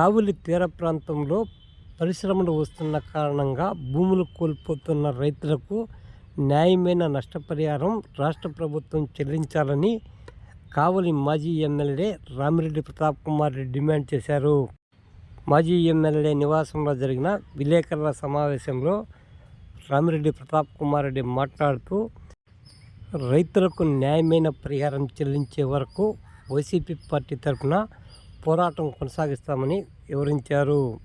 కావులి తీర ప్రాంతంలో పరిశ్రమలు వస్తున్న కారణంగా భూములు కోల్పోతున్న రైతులకు న్యాయమైన నష్టపరిహారం రాష్ట్ర ప్రభుత్వం చెల్లించాలని కావలి మాజీ ఎమ్మెల్యే రామిరెడ్డి ప్రతాప్ కుమార్ రెడ్డి డిమాండ్ చేశారు. మాజీ ఎమ్మెల్యే నివాసంలో జరిగిన విలేకరుల సమావేశంలో రామిరెడ్డి ప్రతాప్ కుమార్ రెడ్డి మాట్లాడుతూ రైతులకు న్యాయమైన పరిహారం చెల్లించే వరకు వైసీపీ పార్టీ తరఫున పోరాటం కొనసాగిస్తామని వివరించారు.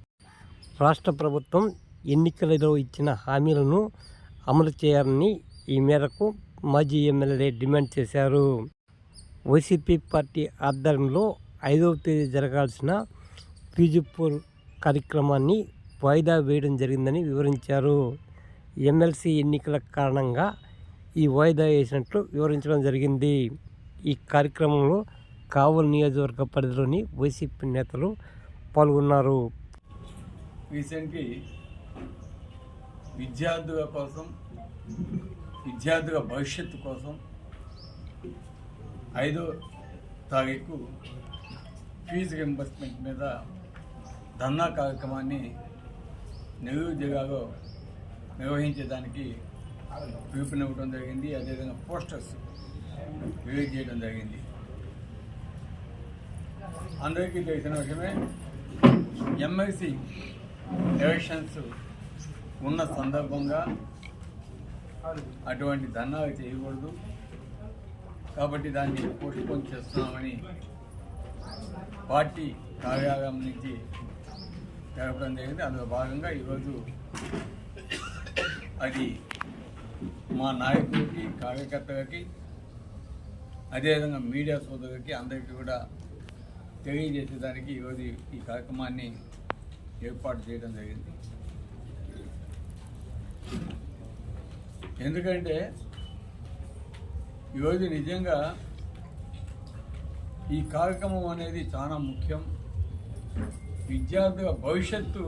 రాష్ట్ర ప్రభుత్వం ఎన్నికలలో ఇచ్చిన హామీలను అమలు చేయాలని ఈ మేరకు మాజీ ఎమ్మెల్యే డిమాండ్ చేశారు. వైసీపీ పార్టీ ఆధ్వర్యంలో ఐదవ తేదీ జరగాల్సిన ఫీజుపూర్ కార్యక్రమాన్ని వాయిదా వేయడం జరిగిందని వివరించారు. ఎమ్మెల్సీ ఎన్నికల కారణంగా ఈ వాయిదా వేసినట్లు వివరించడం జరిగింది. ఈ కార్యక్రమంలో కావుల నియోజకవర్గ పరిధిలోని వైసీపీ నేతలు పాల్గొన్నారు. రీసెంట్కి విద్యార్థుల కోసం విద్యార్థుల భవిష్యత్తు కోసం ఐదో తారీఖు ఫీజు రింబర్స్మెంట్ మీద ధర్నా కార్యక్రమాన్ని నెల్లూరు జిల్లాలో నిర్వహించేదానికి పిలుపునివ్వడం జరిగింది. అదేవిధంగా పోస్టర్స్ రిలీజ్ చేయడం జరిగింది. అందరికీ తెలిసిన విషయమే ఎంఎస్సి ఎలక్షన్స్ ఉన్న సందర్భంగా అటువంటి ధర్నాలు చేయకూడదు. కాబట్టి దాన్ని పోస్ట్పోన్ చేస్తున్నామని పార్టీ కార్యాలయం నుంచి జరపడం జరిగింది. అందులో భాగంగా ఈరోజు అది మా నాయకులకి కార్యకర్తలకి అదేవిధంగా మీడియా సోదరులకి అందరికీ కూడా తెలియజేసేదానికి ఈరోజు ఈ కార్యక్రమాన్ని ఏర్పాటు చేయడం జరిగింది. ఎందుకంటే ఈరోజు నిజంగా ఈ కార్యక్రమం అనేది చాలా ముఖ్యం. విద్యార్థుల భవిష్యత్తు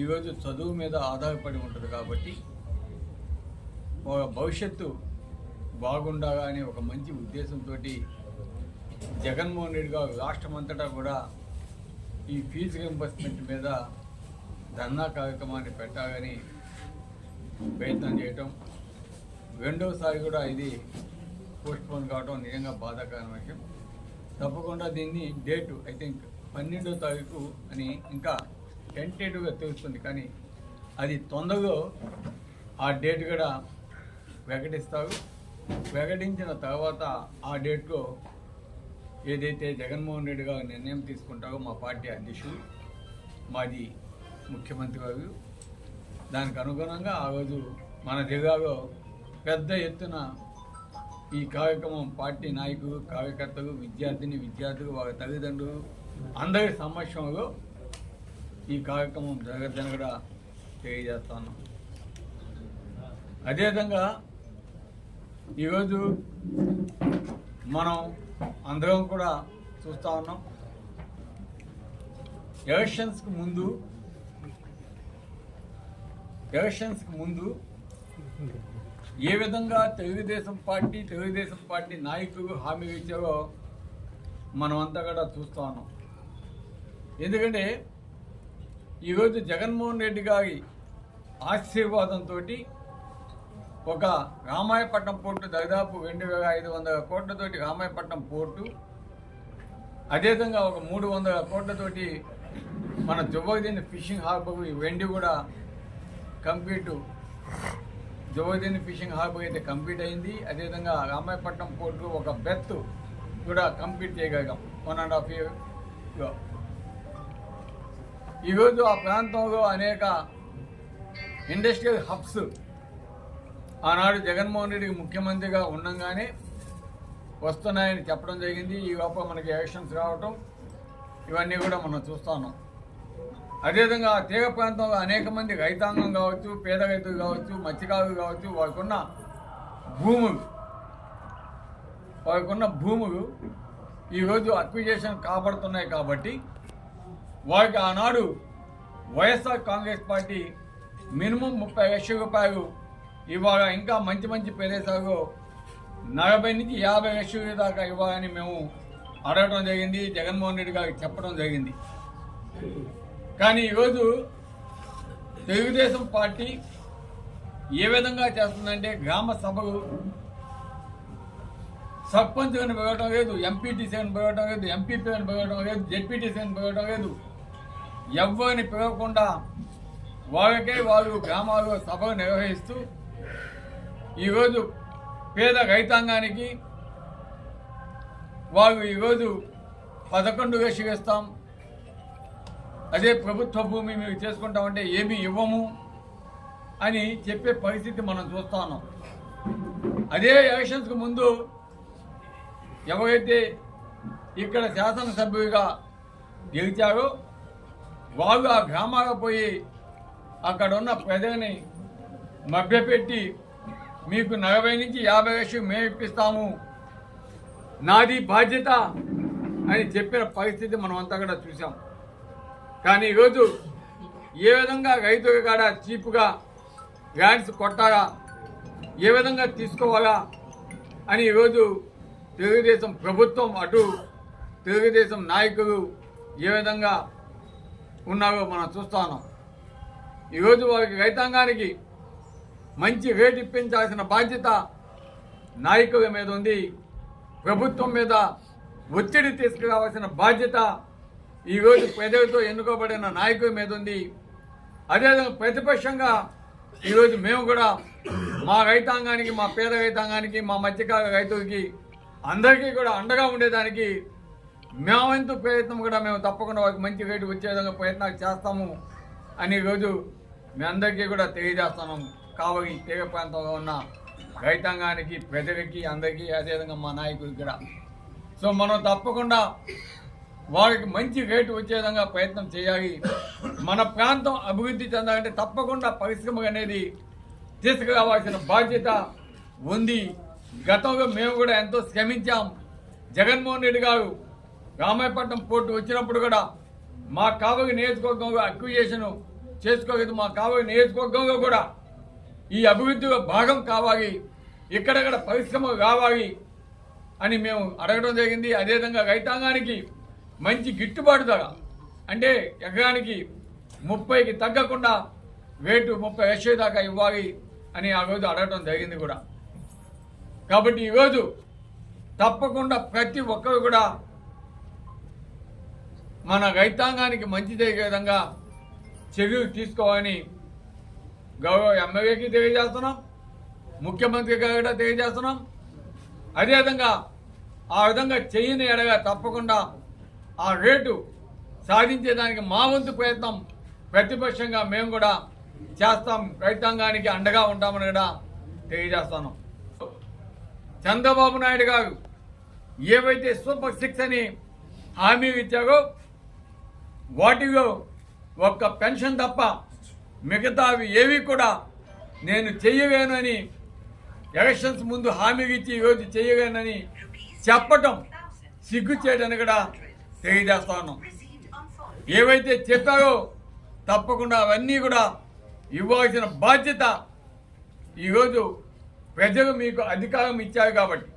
ఈరోజు చదువు మీద ఆధారపడి ఉంటుంది కాబట్టి ఒక భవిష్యత్తు బాగుండాలా అనే ఒక మంచి ఉద్దేశంతో జగన్మోహన్ రెడ్డి గారు రాష్ట్రమంతటా కూడా ఈ ఫీజు రింబర్స్మెంట్ మీద ధర్నా కార్యక్రమాన్ని పెట్టాలని ప్రయత్నం చేయటం రెండవసారి కూడా ఇది పోస్ట్పోన్ కావడం నిజంగా బాధాకరమైన విషయం. తప్పకుండా దీన్ని డేటు ఐ థింక్ పన్నెండో తారీఖు అని ఇంకా టెంటేటివ్గా తెలుస్తుంది కానీ అది తొందరలో ఆ డేట్ కూడా ప్రకటిస్తారు. ప్రకటించిన తర్వాత ఆ డేట్లో ఏదైతే జగన్మోహన్ రెడ్డి గారు నిర్ణయం తీసుకుంటారో మా పార్టీ అధ్యక్షుడు మాది ముఖ్యమంత్రి గారు. దానికి అనుగుణంగా ఆ రోజు మన జిల్లాలో పెద్ద ఎత్తున ఈ కార్యక్రమం పార్టీ నాయకులు కార్యకర్తలు విద్యార్థిని విద్యార్థులు వారి తల్లిదండ్రులు అందరి సమక్షంలో ఈ కార్యక్రమం జరగద్దని కూడా తెలియజేస్తాను అదేవిధంగా ఈరోజు మనం అందరం కూడా చూస్తూ ఉన్నాం. ఎలక్షన్స్కి ముందు ఎలక్షన్స్కి ముందు ఏ విధంగా తెలుగుదేశం పార్టీ తెలుగుదేశం పార్టీ నాయకులు హామీ ఇచ్చారో మనం కూడా చూస్తూ ఉన్నాం. ఎందుకంటే ఈరోజు జగన్మోహన్ రెడ్డి గారి ఆశీర్వాదంతో ఒక రామాయపట్నం పోర్టు దాదాపు రెండు వేల ఐదు వందల కోట్లతోటి రామాయపట్నం పోర్టు అదేవిధంగా ఒక మూడు వందల కోట్లతోటి మన జువ్వదిని ఫిషింగ్ హార్బర్ వెండి కూడా కంప్లీట్. జువ్వదిని ఫిషింగ్ హార్బర్ అయితే కంప్లీట్ అయింది. అదేవిధంగా రామాయపట్నం పోర్టు ఒక బెత్ కూడా కంప్లీట్ చేయగలిగాం. వన్ అండ్ హాఫ్ ఇయర్లో ఈరోజు ఆ ప్రాంతంలో అనేక ఇండస్ట్రియల్ హబ్స్ ఆనాడు జగన్మోహన్ రెడ్డికి ముఖ్యమంత్రిగా ఉండగానే వస్తున్నాయని చెప్పడం జరిగింది. ఈ లోపల మనకి ఎలక్షన్స్ రావటం ఇవన్నీ కూడా మనం చూస్తున్నాం అదేవిధంగా ఆ తీగ ప్రాంతంలో అనేక మంది రైతాంగం కావచ్చు పేద రైతులు కావచ్చు మత్స్యకారులు కావచ్చు వారికి ఉన్న భూములు వారికి భూములు ఈరోజు అక్విజేషన్ కాబడుతున్నాయి కాబట్టి వారికి ఆనాడు వైఎస్ఆర్ కాంగ్రెస్ పార్టీ మినిమం ముప్పై లక్షల రూపాయలు ఇవాళ ఇంకా మంచి మంచి ప్రదేశాలు నలభై నుంచి యాభై లక్షల దాకా ఇవ్వాలని మేము అడగడం జరిగింది జగన్మోహన్ రెడ్డి గారికి చెప్పడం జరిగింది. కానీ ఈరోజు తెలుగుదేశం పార్టీ ఏ విధంగా చేస్తుందంటే గ్రామ సభలు సర్పంచ్ అని పెరగడం లేదు ఎంపీటీసీ అని పెరగడం లేదు ఎంపీపీ అని పెరగడం లేదు జెడ్పీటీసీ అని పెరగడం లేదు. ఎవరిని పెరగకుండా వాళ్ళకే వాళ్ళు గ్రామాల్లో సభలు నిర్వహిస్తూ ఈరోజు పేద రైతాంగానికి వాళ్ళు ఈరోజు పదకొండు వేసి వేస్తాం. అదే ప్రభుత్వ భూమి మేము చేసుకుంటామంటే ఏమీ ఇవ్వము అని చెప్పే పరిస్థితి మనం చూస్తాను అదే ఎలక్షన్స్కి ముందు ఎవరైతే ఇక్కడ శాసనసభ్యుడిగా గెలిచారో వాళ్ళు ఆ గ్రామాలకు పోయి అక్కడ ఉన్న ప్రజల్ని మభ్యపెట్టి మీకు నలభై నుంచి యాభై లక్షలు మేము ఇప్పిస్తాము. నాది బాధ్యత అని చెప్పిన పరిస్థితి మనం అంతా కూడా చూసాం కానీ ఈరోజు ఏ విధంగా రైతు కాడ చీపుగా ల్యాండ్స్ కొట్టాలా ఏ విధంగా తీసుకోవాలా అని ఈరోజు తెలుగుదేశం ప్రభుత్వం అటు తెలుగుదేశం నాయకులు ఏ విధంగా ఉన్నారో మనం చూస్తాను ఈరోజు వారికి రైతాంగానికి మంచి రేటు ఇప్పించాల్సిన బాధ్యత నాయకుల మీద ఉంది. ప్రభుత్వం మీద ఒత్తిడి తీసుకురావాల్సిన బాధ్యత ఈరోజు ప్రజలతో ఎన్నుకోబడిన నాయకుల మీద ఉంది. అదేవిధంగా ప్రతిపక్షంగా ఈరోజు మేము కూడా మా రైతాంగానికి మా పేద రైతాంగానికి మా మధ్యకాల రైతులకి అందరికీ కూడా అండగా ఉండేదానికి మేమంతు ప్రయత్నం కూడా మేము తప్పకుండా వారికి మంచి రేటు వచ్చే విధంగా ప్రయత్నాలు చేస్తాము అని ఈరోజు మీ అందరికీ కూడా తెలియజేస్తున్నాము. కావలి తీర ప్రాంతంలో ఉన్న రైతాంగానికి ప్రజలకి అందరికీ అదేవిధంగా మా నాయకులకి కూడా. సో మనం తప్పకుండా వారికి మంచి రేటు వచ్చే విధంగా ప్రయత్నం చేయాలి. మన ప్రాంతం అభివృద్ధి చెందాలంటే తప్పకుండా పరిశ్రమ అనేది తీసుకురావాల్సిన బాధ్యత ఉంది. గతంలో మేము కూడా ఎంతో శ్రమించాం. జగన్మోహన్ రెడ్డి గారు రామాయపట్నం పోర్టు వచ్చినప్పుడు కూడా మా కావలి నియోజకవర్గంలో అక్విజేషన్ చేసుకోలేదు. మా కావలి నియోజకవర్గంలో కూడా ఈ అభివృద్ధిలో భాగం కావాలి ఇక్కడక్కడ పరిశ్రమ కావాలి అని మేము అడగడం జరిగింది. అదేవిధంగా రైతాంగానికి మంచి గిట్టుబాటు ధర అంటే ఎకరానికి ముప్పైకి తగ్గకుండా రేటు ముప్పై లక్షల దాకా ఇవ్వాలి అని ఆ రోజు అడగడం జరిగింది కూడా. కాబట్టి ఈరోజు తప్పకుండా ప్రతి ఒక్కరు కూడా మన రైతాంగానికి మంచి జరిగే విధంగా చర్యలు తీసుకోవాలని గౌరవ ఎమ్మెల్యేకి తెలియజేస్తున్నాం. ముఖ్యమంత్రి గారు కూడా తెలియజేస్తున్నాం. అదేవిధంగా ఆ విధంగా చేయని ఎడగా తప్పకుండా ఆ రేటు సాధించేదానికి మా వంతు ప్రయత్నం ప్రతిపక్షంగా మేము కూడా చేస్తాం. రైతాంగానికి అండగా ఉంటామని కూడా తెలియజేస్తాను చంద్రబాబు నాయుడు గారు ఏవైతే సూపర్ సిక్స్ అని హామీ ఇచ్చారో వాటిలో ఒక్క పెన్షన్ తప్ప మిగతావి ఏవి కూడా నేను చెయ్యలేనని ఎలక్షన్స్ ముందు హామీ ఇచ్చి ఈరోజు చెయ్యలేనని చెప్పటం సిగ్గు చేయడని కూడా తెలియజేస్తా ఉన్నాం ఏవైతే చెప్పారో తప్పకుండా అవన్నీ కూడా ఇవ్వాల్సిన బాధ్యత ఈరోజు ప్రజలు మీకు అధికారం ఇచ్చారు కాబట్టి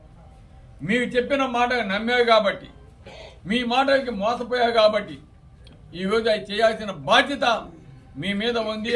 మీరు చెప్పిన మాట నమ్మారు కాబట్టి మీ మాటలకి మోసపోయారు కాబట్టి ఈరోజు అది చేయాల్సిన బాధ్యత మీ మీద ఉంది